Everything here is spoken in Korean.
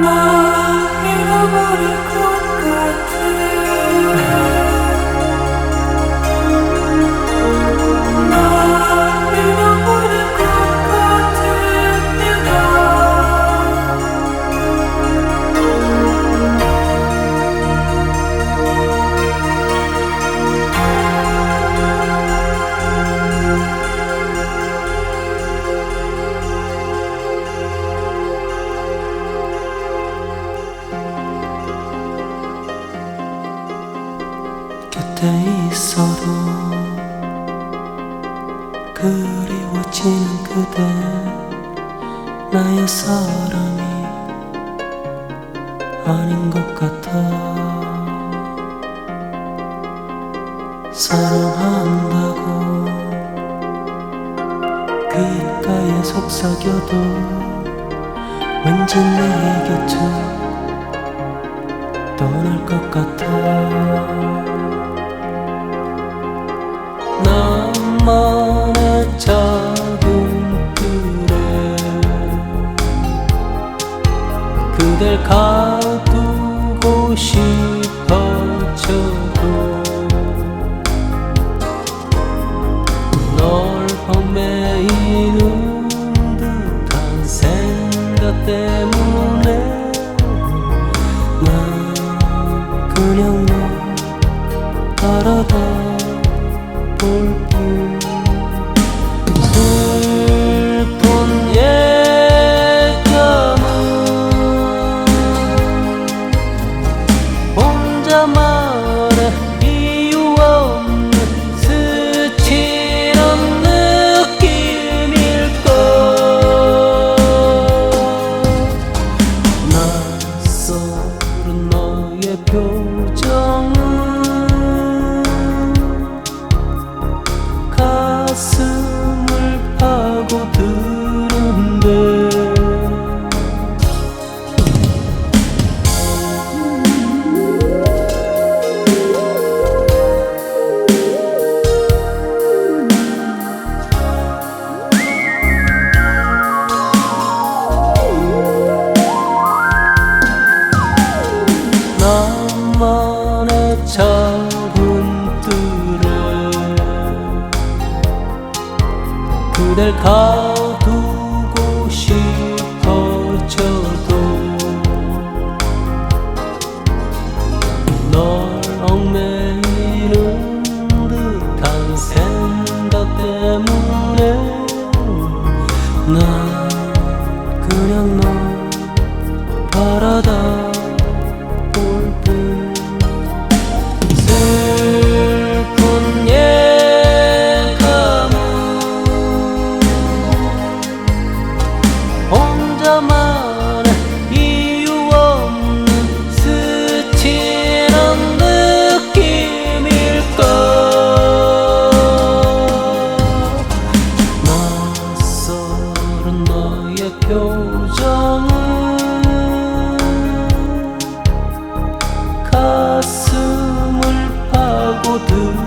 나 곁에 있어도 그리워지는 그대 나의 사랑이 아닌 것 같아. 사랑한다고 귓가에 속삭여도 왠지 내 곁을 떠날 것 같아 그댈 가두고 싶어져도 널 얽매이는 듯한 생각 때문에 夜飘着 그댈 가두고 싶어져도 to